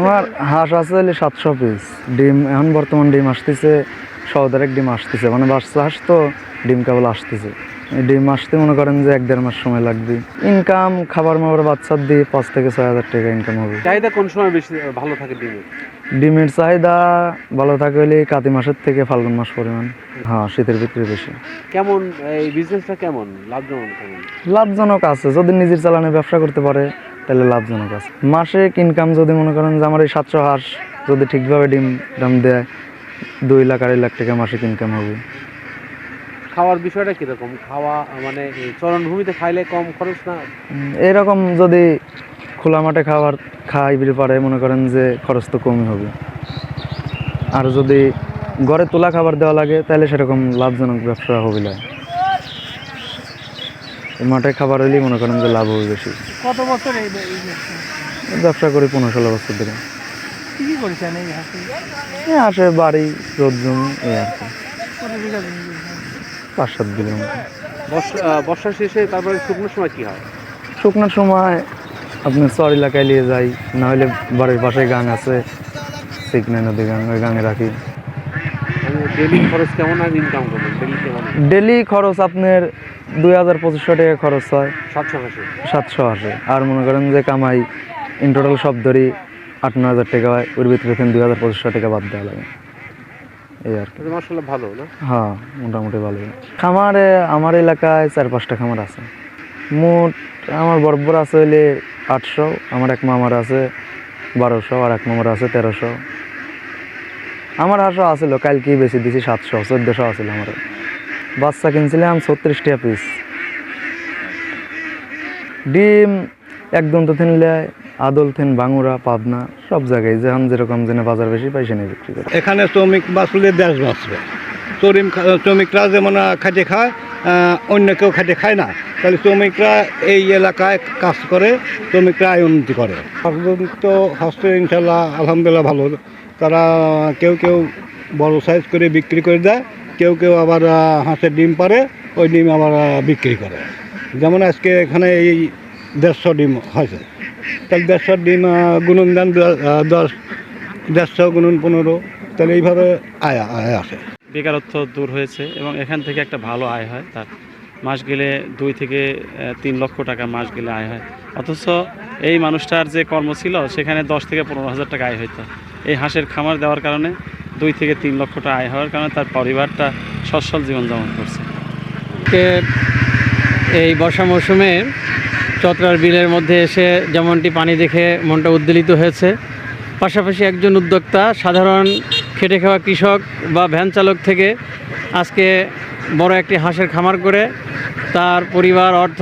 আমার হাঁস আছে হলে সাতশো পিস ডিম এখন বর্তমান ডিম আসতেছে সৌদের এক ডিম আসতেছে। মানে বাচ্চা হাঁস তো ডিম কেবল আসতেছে। ডিম আসতে মনে করেন যে এক দেড় মাস সময় লাগবে। ইনকাম খাবার মাবার বাচ্চার দিয়ে পাঁচ থেকে ছয় হাজার টাকা ইনকাম হবে। চাহিদা কোন সময় বেশি ভালো থাকে ডিমের? ডিমের চাহিদা ভালো থাকে হলে কাতি মাসের থেকে ফাল্গুন মাস পরিমাণ। হ্যাঁ শীতের বিক্রি বেশি। কেমন এই বিজনেসটা কেমন? লাভজনক লাভজনক আছে যদি নিজের চালানে ব্যবসা করতে পারে। তাহলে লাভজনক আছে। মাসিক ইনকাম যদি মনে করেন যে আমার এই সাতশো হাঁস যদি ঠিকভাবে ডিম দাম দেয় দুই লাখ আড়াই লাখ টাকা মাসিক ইনকাম হবে। খাওয়ার বিষয়টা কীরকম? খাওয়া মানে চরণভূমিতে খাইলে কম খরচ না? এরকম যদি খোলা মাঠে খাবার খাইবির পারে মনে করেন যে খরচ তো কমই হবে। আর যদি ঘরে তোলা খাবার দেওয়া লাগে তাহলে সেরকম লাভজনক ব্যবসা হবে না। মাঠে খাবার হলেই মনে করেন যে লাভ হবে বেশি। কত বছর এই ব্যবসা? করি পনেরো ষোলো বছর ধরে। কি কি করেছেন এই হাতে এই আসে বাড়ি রোদ জমি এই আর কি। বিঘা পাঁচ সাত বিঘের মতো। বর্ষা শেষে তারপরে শুকনো সময় কি হয়? শুকনোর সময় আপনি চর এলাকায় নিয়ে যাই না হলে বাড়ির পাশে গাং আছে সিকনে নদী গাং ওই গাঙে রাখি। ডেলি খরচ কেমন আর ইনকাম করবেন ডেলি কেমন ডেলি খরচ আপনার দুই হাজার পঁচিশশো টাকা খরচ হয়। সাতশো হাসে সাতশো আসে আর মনে করেন যে কামাই ইন টোটাল সব ধরি আট ন হাজার টাকা হয় ওর ভিতরে দুই হাজার পঁচিশশো টাকা বাদ দেওয়া লাগে। এই আর কি। মাসাল্লাহ ভালো না? হ্যাঁ মোটামুটি ভালো খামারে আমার এলাকায় চার পাঁচটা খামার আছে। মোট আমার বরবর আছে হইলে আটশো আমার এক মামার আছে বারোশো আর এক মামার আছে তেরোশো। আমার হাঁসও আছিল কালকে বেশি দিছি সাতশো চোদ্দোশো আছিল আমার বাচ্চা কিনছিলাম ছত্রিশ টাকা পিস ডিম একদম তো থিনলে আদল থিন বাঙুরা পাবনা সব জায়গায় যেমন যেরকম জেনে বাজার বেশি পাই সেনে বিক্রি করে। এখানে শ্রমিক বাঁচলে দেশ বাঁচবে। শ্রমিক শ্রমিকরা যেমন খাটে খায় অন্য কেউ খাটে খায় না। তাহলে শ্রমিকরা এই এলাকায় কাজ করে শ্রমিকরা আয় উন্নতি করে। তো হস্ত ইনশাল্লাহ আলহামদুলিল্লাহ ভালো তারা কেউ কেউ বড় সাইজ করে বিক্রি করে দেয়, কেউ কেউ আবার হাঁসের ডিম পারে ওই ডিম আবার বিক্রি করে। যেমন আজকে এখানে এই দেড়শো ডিম হয়েছে। তাহলে দেড়শো ডিম গুণন দেন দশ দেড়শো গুণন পনেরো, তাহলে এইভাবে আয় আয় আসে। বেকারত্ব দূর হয়েছে এবং এখান থেকে একটা ভালো আয় হয় তার। মাস গেলে দুই থেকে তিন লক্ষ টাকা মাস গেলে আয় হয়। অথচ এই মানুষটার যে কর্ম ছিল, সেখানে দশ থেকে পনেরো হাজার টাকা আয় হইতো। এই হাঁসের খামার দেওয়ার কারণে দুই থেকে তিন লক্ষ টাকা আয় হওয়ার কারণে তার পরিবারটা সচ্ছল জীবনযাপন করছে। এই বর্ষা মৌসুমে চত্রার বিলের মধ্যে এসে যেমনটি পানি দেখে মনটা উদ্বেলিত হয়েছে, পাশাপাশি একজন উদ্যোক্তা, সাধারণ খেটে খাওয়া কৃষক বা ভ্যান চালক থেকে আজকে বড় একটি হাঁসের খামার করে তার পরিবার, অর্থ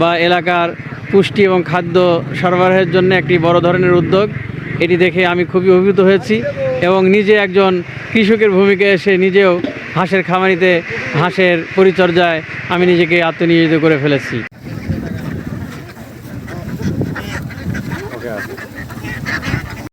বা এলাকার পুষ্টি এবং খাদ্য সরবরাহের জন্য একটি বড় ধরনের উদ্যোগ। এটি দেখে আমি খুবই অভিভূত হয়েছি এবং নিজে একজন কৃষকের ভূমিকায় এসে নিজেও হাঁসের খামারিতে হাঁসের পরিচর্যায় আমি নিজেকে আত্মনিয়োজিত করে ফেলেছি।